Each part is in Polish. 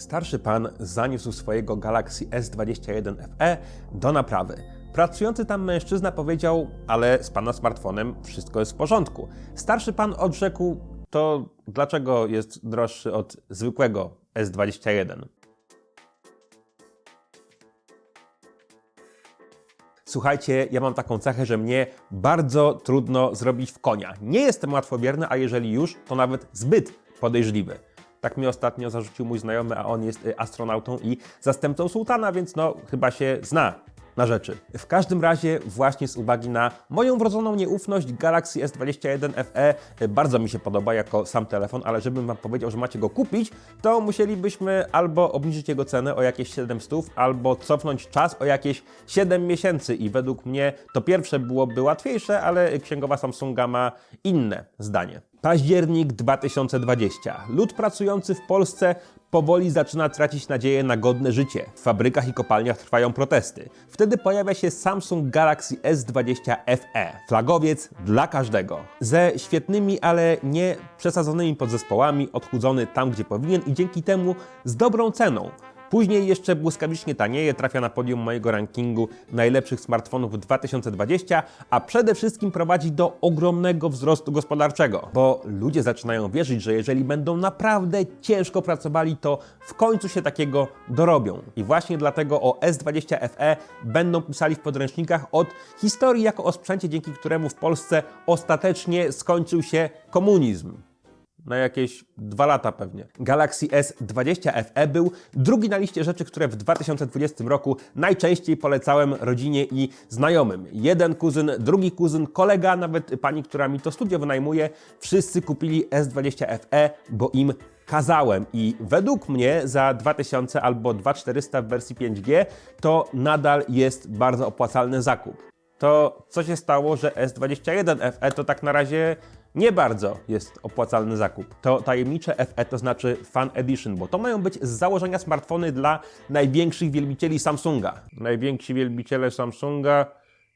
Starszy pan zaniósł swojego Galaxy S21 FE do naprawy. Pracujący tam mężczyzna powiedział, ale z pana smartfonem wszystko jest w porządku. Starszy pan odrzekł, to dlaczego jest droższy od zwykłego S21? Słuchajcie, ja mam taką cechę, że mnie bardzo trudno zrobić w konia. Nie jestem łatwowierny, a jeżeli już, to nawet zbyt podejrzliwy. Tak mi ostatnio zarzucił mój znajomy, a on jest y, astronautą i zastępcą sułtana, więc no chyba się zna na rzeczy. W każdym razie właśnie z uwagi na moją wrodzoną nieufność Galaxy S21 FE y, bardzo mi się podoba jako sam telefon, ale żebym wam powiedział, że macie go kupić, to musielibyśmy albo obniżyć jego cenę o jakieś 700, albo cofnąć czas o jakieś 7 miesięcy i według mnie to pierwsze byłoby łatwiejsze, ale księgowa Samsunga ma inne zdanie. Październik 2020. Lud pracujący w Polsce powoli zaczyna tracić nadzieję na godne życie. W fabrykach i kopalniach trwają protesty. Wtedy pojawia się Samsung Galaxy S20 FE. Flagowiec dla każdego. Ze świetnymi, ale nie przesadzonymi podzespołami, odchudzony tam, gdzie powinien i dzięki temu z dobrą ceną. Później jeszcze błyskawicznie tanieje, trafia na podium mojego rankingu najlepszych smartfonów w 2020, a przede wszystkim prowadzi do ogromnego wzrostu gospodarczego, bo ludzie zaczynają wierzyć, że jeżeli będą naprawdę ciężko pracowali, to w końcu się takiego dorobią. I właśnie dlatego o S20 FE będą pisali w podręcznikach od historii jako o sprzęcie, dzięki któremu w Polsce ostatecznie skończył się komunizm na jakieś dwa lata pewnie. Galaxy S20 FE był drugi na liście rzeczy, które w 2020 roku najczęściej polecałem rodzinie i znajomym. Jeden kuzyn, drugi kuzyn, kolega, nawet pani, która mi to studio wynajmuje, wszyscy kupili S20 FE, bo im kazałem i według mnie za 2000 albo 2400 w wersji 5G to nadal jest bardzo opłacalny zakup. To co się stało, że S21 FE to tak na razie nie bardzo jest opłacalny zakup. To tajemnicze FE to znaczy Fan Edition, bo to mają być z założenia smartfony dla największych wielbicieli Samsunga. Najwięksi wielbiciele Samsunga,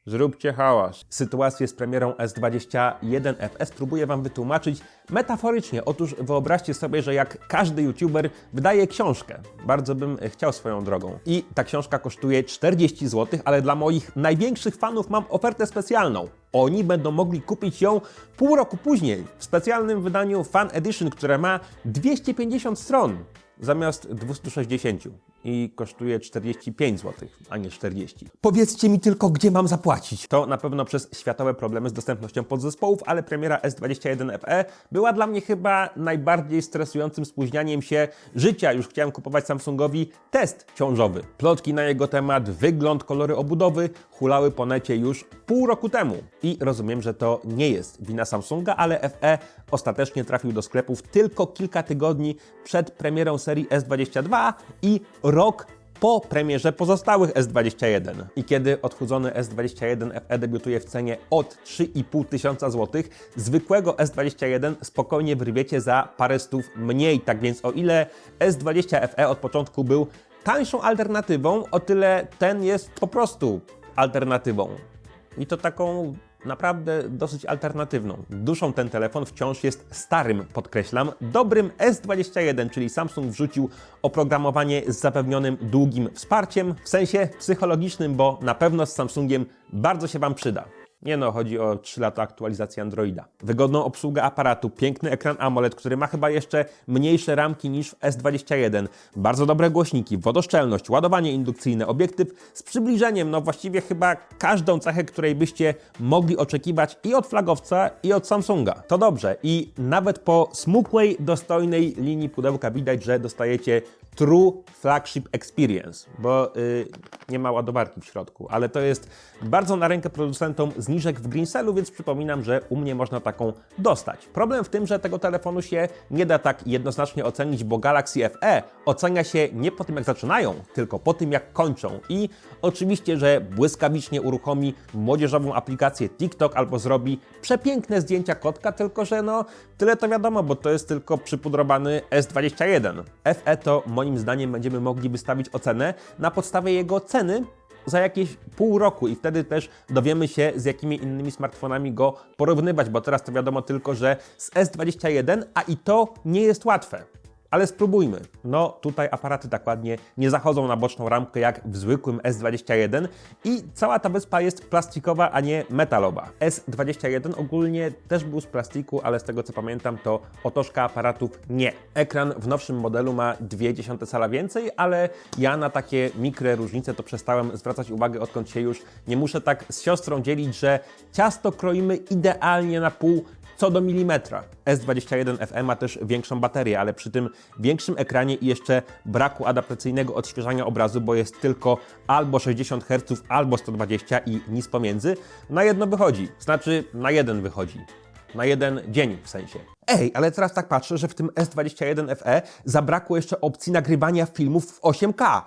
zróbcie hałas. Sytuację z premierą S21 FE spróbuję Wam wytłumaczyć metaforycznie. Otóż wyobraźcie sobie, że jak każdy YouTuber wydaje książkę. Bardzo bym chciał swoją drogą. I ta książka kosztuje 40 zł, ale dla moich największych fanów mam ofertę specjalną. Oni będą mogli kupić ją pół roku później w specjalnym wydaniu Fan Edition, które ma 250 stron zamiast 260 i kosztuje 45 zł, a nie 40. Powiedzcie mi tylko, gdzie mam zapłacić. To na pewno przez światowe problemy z dostępnością podzespołów, ale premiera S21 FE była dla mnie chyba najbardziej stresującym spóźnianiem się życia. Już chciałem kupować Samsungowi test ciążowy. Plotki na jego temat, wygląd, kolory obudowy hulały po necie już pół roku temu. I rozumiem, że to nie jest wina Samsunga, ale FE ostatecznie trafił do sklepów tylko kilka tygodni przed premierą serii S22 i rok po premierze pozostałych S21. I kiedy odchudzony S21 FE debiutuje w cenie od 3,5 tysiąca złotych, zwykłego S21 spokojnie wyrwiecie za parę stów mniej. Tak więc o ile S20 FE od początku był tańszą alternatywą, o tyle ten jest po prostu alternatywą. I to taką naprawdę dosyć alternatywną. Duszą ten telefon wciąż jest starym, podkreślam, dobrym S21, czyli Samsung wrzucił oprogramowanie z zapewnionym długim wsparciem, w sensie psychologicznym, bo na pewno z Samsungiem bardzo się Wam przyda. Nie no, chodzi o 3 lata aktualizacji Androida. Wygodną obsługę aparatu, piękny ekran AMOLED, który ma chyba jeszcze mniejsze ramki niż w S21, bardzo dobre głośniki, wodoszczelność, ładowanie indukcyjne, obiektyw z przybliżeniem, no właściwie chyba każdą cechę, której byście mogli oczekiwać i od flagowca, i od Samsunga. To dobrze i nawet po smukłej, dostojnej linii pudełka widać, że dostajecie True Flagship Experience, bo yy, nie ma ładowarki w środku, ale to jest bardzo na rękę producentom zniżek w Greencellu, więc przypominam, że u mnie można taką dostać. Problem w tym, że tego telefonu się nie da tak jednoznacznie ocenić, bo Galaxy FE ocenia się nie po tym, jak zaczynają, tylko po tym, jak kończą. I oczywiście, że błyskawicznie uruchomi młodzieżową aplikację TikTok albo zrobi przepiękne zdjęcia kotka, tylko że no, tyle to wiadomo, bo to jest tylko przypudrowany S21. FE to moim zdaniem będziemy mogli wystawić ocenę na podstawie jego ceny za jakieś pół roku i wtedy też dowiemy się, z jakimi innymi smartfonami go porównywać, bo teraz to wiadomo tylko, że z S21, a i to nie jest łatwe. Ale spróbujmy. No tutaj aparaty tak ładnie nie zachodzą na boczną ramkę jak w zwykłym S21 i cała ta wyspa jest plastikowa, a nie metalowa. S21 ogólnie też był z plastiku, ale z tego co pamiętam to otoczka aparatów nie. Ekran w nowszym modelu ma 0,2 cala więcej, ale ja na takie mikre różnice to przestałem zwracać uwagę odkąd się już nie muszę tak z siostrą dzielić, że ciasto kroimy idealnie na pół co do milimetra. S21 FE ma też większą baterię, ale przy tym większym ekranie i jeszcze braku adaptacyjnego odświeżania obrazu, bo jest tylko albo 60 Hz, albo 120 i nic pomiędzy, na jedno wychodzi. Znaczy, na jeden wychodzi. Na jeden dzień w sensie. Ej, ale teraz tak patrzę, że w tym S21 FE zabrakło jeszcze opcji nagrywania filmów w 8K.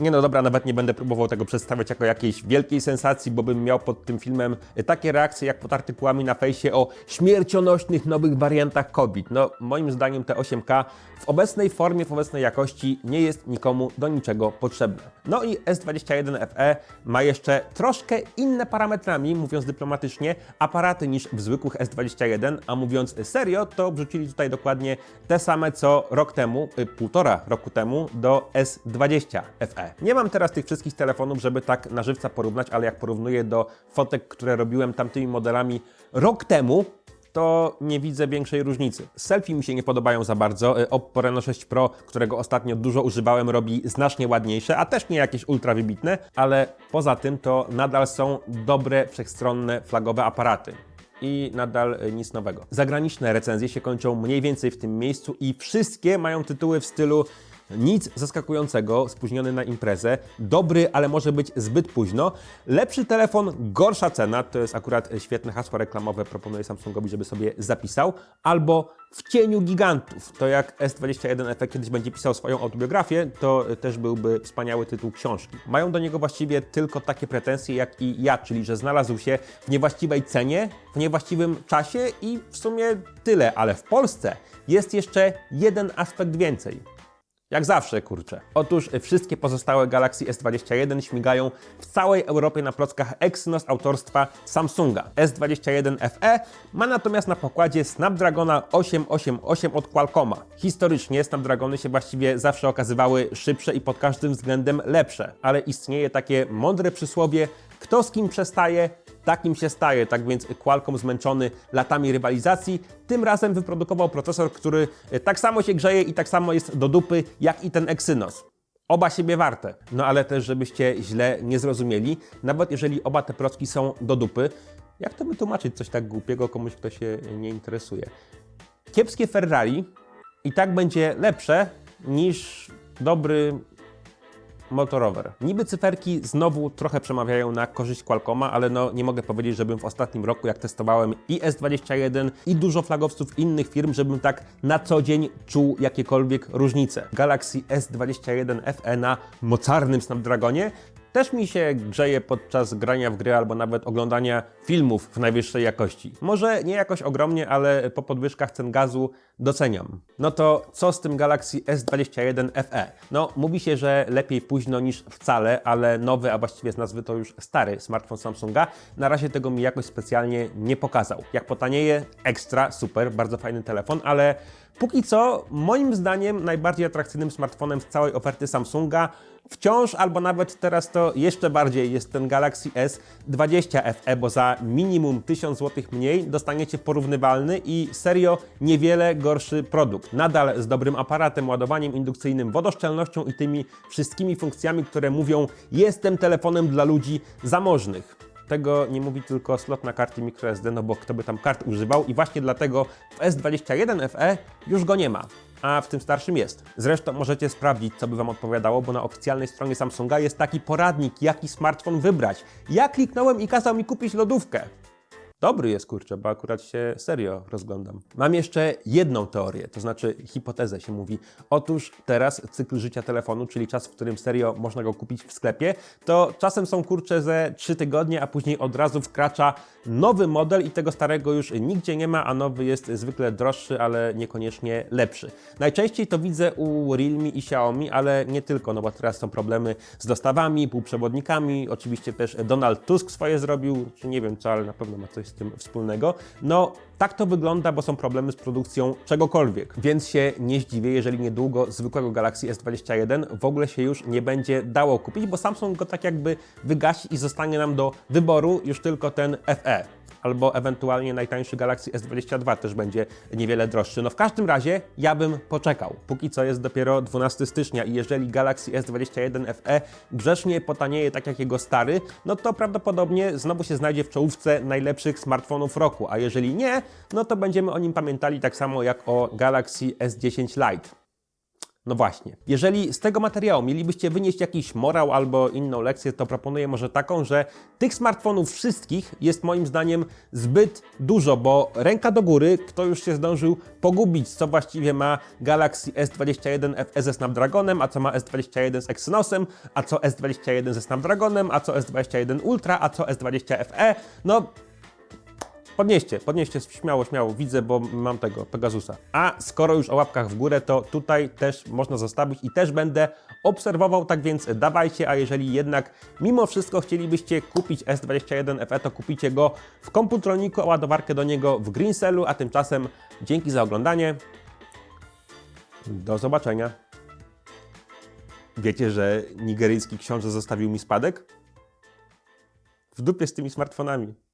Nie no dobra, nawet nie będę próbował tego przedstawiać jako jakiejś wielkiej sensacji, bo bym miał pod tym filmem takie reakcje jak pod artykułami na fejsie o śmiercionośnych nowych wariantach COVID. No moim zdaniem te 8K w obecnej formie, w obecnej jakości nie jest nikomu do niczego potrzebne. No i S21 FE ma jeszcze troszkę inne parametrami, mówiąc dyplomatycznie, aparaty niż w zwykłych S21, a mówiąc serio, to wrzucili tutaj dokładnie te same co rok temu, y, półtora roku temu do S20 FE. Nie mam teraz tych wszystkich telefonów, żeby tak na żywca porównać, ale jak porównuję do fotek, które robiłem tamtymi modelami rok temu, to nie widzę większej różnicy. Selfie mi się nie podobają za bardzo. Oppo Reno 6 Pro, którego ostatnio dużo używałem, robi znacznie ładniejsze, a też nie jakieś ultra wybitne, ale poza tym to nadal są dobre, wszechstronne, flagowe aparaty i nadal y, nic nowego. Zagraniczne recenzje się kończą mniej więcej w tym miejscu i wszystkie mają tytuły w stylu nic zaskakującego, spóźniony na imprezę, dobry, ale może być zbyt późno, lepszy telefon, gorsza cena, to jest akurat świetne hasło reklamowe, proponuję Samsungowi, żeby sobie zapisał, albo w cieniu gigantów. To jak S21 FE kiedyś będzie pisał swoją autobiografię, to też byłby wspaniały tytuł książki. Mają do niego właściwie tylko takie pretensje jak i ja, czyli że znalazł się w niewłaściwej cenie, w niewłaściwym czasie i w sumie tyle, ale w Polsce jest jeszcze jeden aspekt więcej. Jak zawsze, kurczę. Otóż wszystkie pozostałe Galaxy S21 śmigają w całej Europie na plockach Exynos autorstwa Samsunga. S21 FE ma natomiast na pokładzie Snapdragona 888 od Qualcomma. Historycznie Snapdragony się właściwie zawsze okazywały szybsze i pod każdym względem lepsze, ale istnieje takie mądre przysłowie, kto z kim przestaje, takim się staje. Tak więc Qualcomm zmęczony latami rywalizacji, tym razem wyprodukował procesor, który e, tak samo się grzeje i tak samo jest do dupy, jak i ten Exynos. Oba siebie warte. No ale też, żebyście źle nie zrozumieli, nawet jeżeli oba te procki są do dupy, jak to wytłumaczyć coś tak głupiego komuś, kto się nie interesuje? Kiepskie Ferrari i tak będzie lepsze niż dobry motorower. Niby cyferki znowu trochę przemawiają na korzyść Qualcomma, ale no nie mogę powiedzieć, żebym w ostatnim roku, jak testowałem i S21 i dużo flagowców innych firm, żebym tak na co dzień czuł jakiekolwiek różnice. Galaxy S21 FE na mocarnym Snapdragonie też mi się grzeje podczas grania w gry albo nawet oglądania filmów w najwyższej jakości. Może nie jakoś ogromnie, ale po podwyżkach cen gazu doceniam. No to co z tym Galaxy S21 FE? No, mówi się, że lepiej późno niż wcale, ale nowy, a właściwie z nazwy to już stary smartfon Samsunga, na razie tego mi jakoś specjalnie nie pokazał. Jak potanieje, ekstra, super, bardzo fajny telefon, ale póki co, moim zdaniem, najbardziej atrakcyjnym smartfonem z całej oferty Samsunga wciąż, albo nawet teraz to jeszcze bardziej jest ten Galaxy S20 FE, bo za minimum 1000 zł mniej dostaniecie porównywalny i serio niewiele gorszy produkt. Nadal z dobrym aparatem, ładowaniem indukcyjnym, wodoszczelnością i tymi wszystkimi funkcjami, które mówią jestem telefonem dla ludzi zamożnych. Tego nie mówi tylko slot na karty microSD, no bo kto by tam kart używał i właśnie dlatego w S21 FE już go nie ma. A w tym starszym jest. Zresztą możecie sprawdzić, co by Wam odpowiadało, bo na oficjalnej stronie Samsunga jest taki poradnik, jaki smartfon wybrać. Ja kliknąłem i kazał mi kupić lodówkę. Dobry jest, kurczę, bo akurat się serio rozglądam. Mam jeszcze jedną teorię, to znaczy hipotezę się mówi. Otóż teraz cykl życia telefonu, czyli czas, w którym serio można go kupić w sklepie, to czasem są kurcze ze 3 tygodnie, a później od razu wkracza nowy model i tego starego już nigdzie nie ma, a nowy jest zwykle droższy, ale niekoniecznie lepszy. Najczęściej to widzę u Realme i Xiaomi, ale nie tylko, no bo teraz są problemy z dostawami, półprzewodnikami, oczywiście też Donald Tusk swoje zrobił, czy nie wiem co, ale na pewno ma coś z tym wspólnego. No, tak to wygląda, bo są problemy z produkcją czegokolwiek, więc się nie zdziwię, jeżeli niedługo zwykłego Galaxy S21 w ogóle się już nie będzie dało kupić, bo Samsung go tak jakby wygasi i zostanie nam do wyboru już tylko ten FE albo ewentualnie najtańszy Galaxy S22 też będzie niewiele droższy. No w każdym razie ja bym poczekał. Póki co jest dopiero 12 stycznia i jeżeli Galaxy S21 FE grzecznie potanieje tak jak jego stary, no to prawdopodobnie znowu się znajdzie w czołówce najlepszych smartfonów roku, a jeżeli nie, no to będziemy o nim pamiętali tak samo jak o Galaxy S10 Lite. No właśnie. Jeżeli z tego materiału mielibyście wynieść jakiś morał albo inną lekcję, to proponuję może taką, że tych smartfonów wszystkich jest moim zdaniem zbyt dużo, bo ręka do góry, kto już się zdążył pogubić, co właściwie ma Galaxy S21 FE ze Snapdragonem, a co ma S21 z Exynosem, a co S21 ze Snapdragonem, a co S21 Ultra, a co S20 FE. No, Podnieście, podnieście, śmiało, śmiało, widzę, bo mam tego, Pegasusa. A skoro już o łapkach w górę, to tutaj też można zostawić i też będę obserwował, tak więc dawajcie, a jeżeli jednak mimo wszystko chcielibyście kupić S21 FE, to kupicie go w komputroniku, a ładowarkę do niego w Greencellu, a tymczasem dzięki za oglądanie. Do zobaczenia. Wiecie, że nigeryjski książę zostawił mi spadek? W dupie z tymi smartfonami.